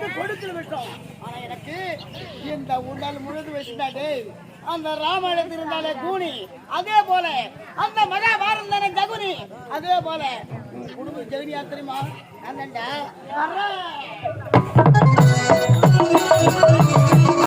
எனக்கு கொடுத்து விட்டோம். ஆனா எனக்கு இந்த உடல் முழுது வச்சுட்டாடே அந்த ராமாயணத்தில் இருந்தாலே கூனி. அதே போல அந்த மகாபாரதம் தானே ககுனி அதே போல உன் குடும்பம் ஜெகனியா தெரியுமா அந்த